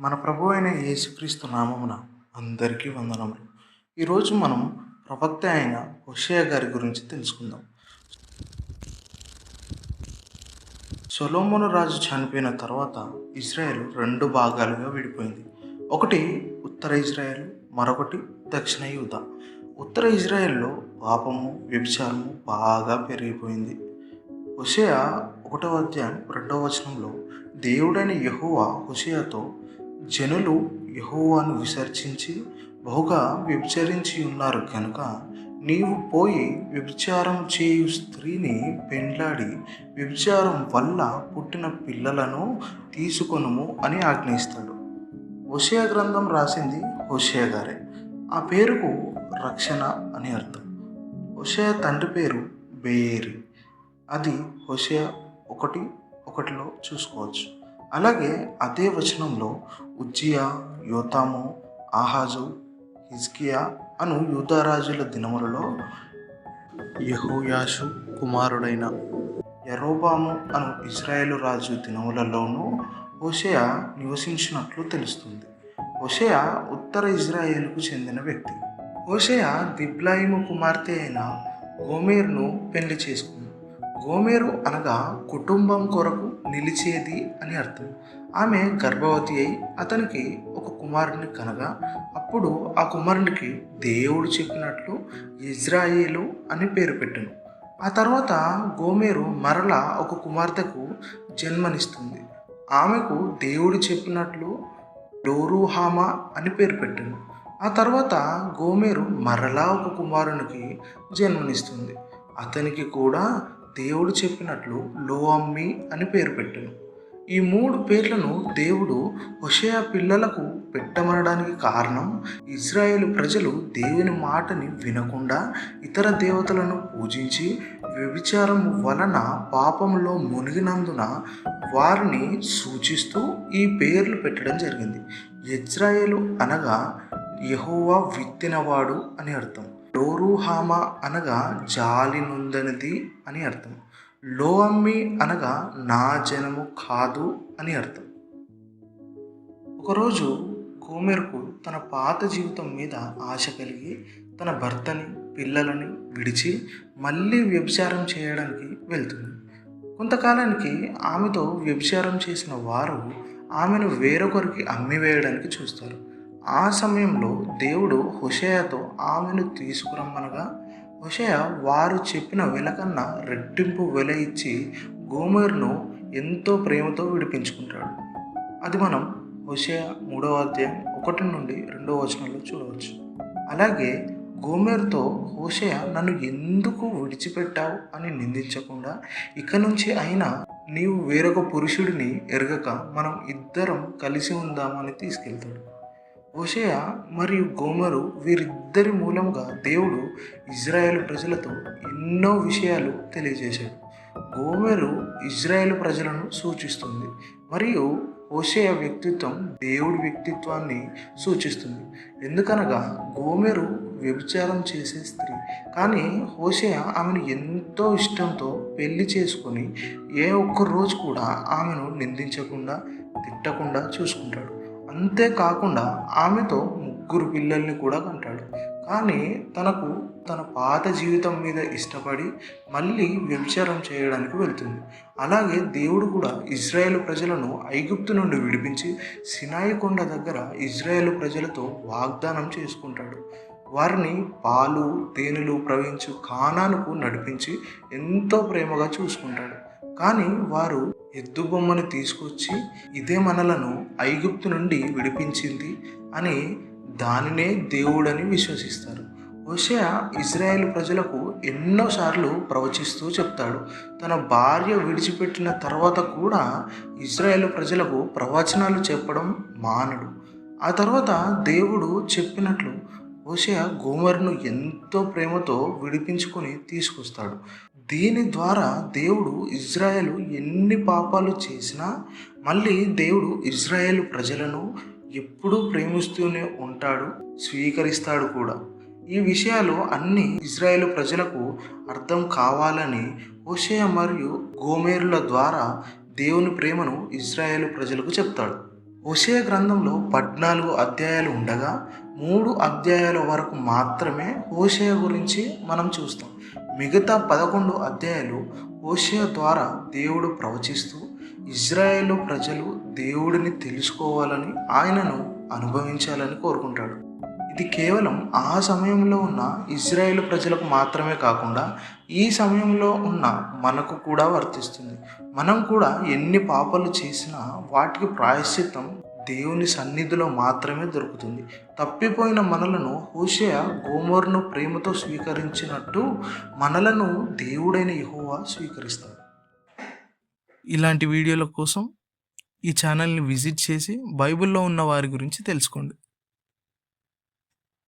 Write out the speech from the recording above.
మన ప్రభు అయిన యేసుక్రీస్తు నామమున అందరికీ వందనములు. ఈరోజు మనం ప్రవక్త అయిన హోషేయ గారి గురించి తెలుసుకుందాం. సొలోమోను రాజు చనిపోయిన తర్వాత ఇజ్రాయెల్ రెండు భాగాలుగా విడిపోయింది. ఒకటి ఉత్తర ఇజ్రాయెల్ మరొకటి దక్షిణ యూద. ఉత్తర ఇజ్రాయెల్లో పాపము వ్యభిచారము బాగా పెరిగిపోయింది. హుషయ ఒకటవ అధ్యాయం రెండవ వచనంలో దేవుడైన యహోవా హుషయతో జనులు యహోవాను విసర్జించి బహుగా వ్యభిచరించి ఉన్నారు కనుక నీవు పోయి వ్యభిచారం చేయు స్త్రీని పెండ్లాడి వ్యభిచారం వల్ల పుట్టిన పిల్లలను తీసుకొనుము అని ఆజ్ఞయిస్తాడు. హుషయ గ్రంథం రాసింది హుషయ గారే. ఆ పేరుకు రక్షణ అని అర్థం. హుషయ తండ్రి పేరు బేయేరి. అది హోషియా ఒకటి ఒకటిలో చూసుకోవచ్చు. అలాగే అదే వచనంలో ఉజ్జియా యోతాము ఆహాజు హిజ్కియా అను యూదారాజుల దినములలో యహోయాషు కుమారుడైన యరోబాము అను ఇజ్రాయేలు రాజు దినములలోనూ హోషయ నివసించినట్లు తెలుస్తుంది. హోషయ ఉత్తర ఇజ్రాయేల్కు చెందిన వ్యక్తి. హోషయ దిబ్లాయిము కుమార్తె అయిన గోమేర్ను పెళ్ళి చేసుకుంది గోమేరు అనగా కుటుంబం కొరకు నిలిచేది అని అర్థం. ఆమె గర్భవతి అయి అతనికి ఒక కుమారుడిని కనగా అప్పుడు ఆ కుమారునికి దేవుడు చెప్పినట్లు ఇజ్రాయేలు అని పేరు పెట్టను. ఆ తర్వాత గోమేరు మరలా ఒక కుమార్తెకు జన్మనిస్తుంది. ఆమెకు దేవుడు చెప్పినట్లు డోరుహామా అని పేరు పెట్టను. ఆ తర్వాత గోమేరు మరలా ఒక కుమారునికి జన్మనిస్తుంది. అతనికి కూడా దేవుడు చెప్పినట్లు లోఅమ్మి అని పేరు పెట్టెను. ఈ మూడు పేర్లను దేవుడు హుషయ పిల్లలకు పెట్టమనడానికి కారణం ఇజ్రాయేల్ ప్రజలు దేవుని మాటని వినకుండా ఇతర దేవతలను పూజించి వ్యభిచారం వలన పాపంలో మునిగినందున వారిని సూచిస్తూ ఈ పేర్లు పెట్టడం జరిగింది. ఇజ్రాయేలు అనగా యహోవా విత్తినవాడు అని అర్థం. డోరుహామా అనగా జాలి నొందనిది అని అర్థం. లోఅమ్మి అనగా నా జనము కాదు అని అర్థం. ఒకరోజు కోమెరుకు తన పాత జీవితం మీద ఆశ కలిగి తన భర్తని పిల్లలని విడిచి మళ్ళీ వ్యభిచారం చేయడానికి వెళ్తుంది. కొంతకాలానికి ఆమెతో వ్యభిచారం చేసిన వారు ఆమెను వేరొకరికి అమ్మివేయడానికి చూస్తారు. ఆ సమయంలో దేవుడు హుషయతో ఆమెను తీసుకురమ్మనగా హుషయ వారు చెప్పిన వెల కన్నా రెట్టింపు వెల ఇచ్చి గోమేరును ఎంతో ప్రేమతో విడిపించుకుంటాడు. అది మనం హుషయ మూడవ అధ్యాయం ఒకటి నుండి రెండవ వచనంలో చూడవచ్చు. అలాగే గోమేర్తో హోషయ నన్ను ఎందుకు విడిచిపెట్టావు అని నిందించకుండా ఇక నుంచి అయినా నీవు వేరొక పురుషుడిని ఎరగక మనం ఇద్దరం కలిసి ఉందామని తీసుకెళ్తాడు. హోషయ మరియు గోమరు వీరిద్దరి మూలంగా దేవుడు ఇజ్రాయేల్ ప్రజలతో ఎన్నో విషయాలు తెలియజేశాడు. గోమెరు ఇజ్రాయేల్ ప్రజలను సూచిస్తుంది మరియు హోషయ వ్యక్తిత్వం దేవుడి వ్యక్తిత్వాన్ని సూచిస్తుంది. ఎందుకనగా గోమెరు వ్యభిచారం చేసే స్త్రీ. కానీ హోషయ ఆమెను ఎంతో ఇష్టంతో పెళ్ళి చేసుకొని ఏ ఒక్క రోజు కూడా ఆమెను నిందించకుండా తిట్టకుండా చూసుకుంటాడు. అంతేకాకుండా ఆమెతో ముగ్గురు పిల్లల్ని కూడా కంటాడు. కానీ తనకు తన పాత జీవితం మీద ఇష్టపడి మళ్ళీ వ్యభిచారం చేయడానికి వెళ్తుంది. అలాగే దేవుడు కూడా ఇజ్రాయేల్ ప్రజలను ఐగుప్తు నుండి విడిపించి సినాయి కొండ దగ్గర ఇజ్రాయేల్ ప్రజలతో వాగ్దానం చేసుకుంటాడు. వారిని పాలు తేనెలు ప్రవహించు కానాలకు నడిపించి ఎంతో ప్రేమగా చూసుకుంటాడు. కానీ వారు ఎద్దు బొమ్మను తీసుకొచ్చి ఇదే మనలను ఐగుప్తు నుండి విడిపించింది అని దానినే దేవుడని విశ్వసిస్తారు. హోషయ ఇజ్రాయెల్ ప్రజలకు ఎన్నోసార్లు ప్రవచిస్తూ చెప్తాడు. తన భార్య విడిచిపెట్టిన తర్వాత కూడా ఇజ్రాయెల్ ప్రజలకు ప్రవచనాలు చెప్పడం మానడు. ఆ తర్వాత దేవుడు చెప్పినట్లు హోషయ గోమర్ను ఎంతో ప్రేమతో విడిపించుకొని తీసుకొస్తాడు. దీని ద్వారా దేవుడు ఇజ్రాయెల్ ఎన్ని పాపాలు చేసినా మళ్ళీ దేవుడు ఇజ్రాయెల్ ప్రజలను ఎప్పుడూ ప్రేమిస్తూనే ఉంటాడు స్వీకరిస్తాడు కూడా. ఈ విషయాలు అన్ని ఇజ్రాయేల్ ప్రజలకు అర్థం కావాలని హోషయ మరియు గోమేరుల ద్వారా దేవుని ప్రేమను ఇజ్రాయేల్ ప్రజలకు చెప్తాడు. హోషేయ గ్రంథంలో పద్నాలుగు అధ్యాయాలు ఉండగా మూడు అధ్యాయాల వరకు మాత్రమే హోషయ గురించి మనం చూస్తాం. మిగతా పదకొండు అధ్యాయాలు హోషయ ద్వారా దేవుడు ప్రవచిస్తూ ఇజ్రాయేల్ ప్రజలు దేవుడిని తెలుసుకోవాలని ఆయనను అనుభవించాలని కోరుకుంటాడు. ఇది కేవలం ఆ సమయంలో ఉన్న ఇజ్రాయేల్ ప్రజలకు మాత్రమే కాకుండా ఈ సమయంలో ఉన్న మనకు కూడా వర్తిస్తుంది. మనం కూడా ఎన్ని పాపాలు చేసినా వాటికి ప్రాయశ్చిత్తం దేవుని సన్నిధిలో మాత్రమే దొరుకుతుంది. తప్పిపోయిన మనలను హోషయ గోమోర్ను ప్రేమతో స్వీకరించినట్టు మనలను దేవుడైన యహోవా స్వీకరిస్తాడు. ఇలాంటి వీడియోల కోసం ఈ ఛానల్ని విజిట్ చేసి బైబిల్లో ఉన్న వారి గురించి తెలుసుకోండి.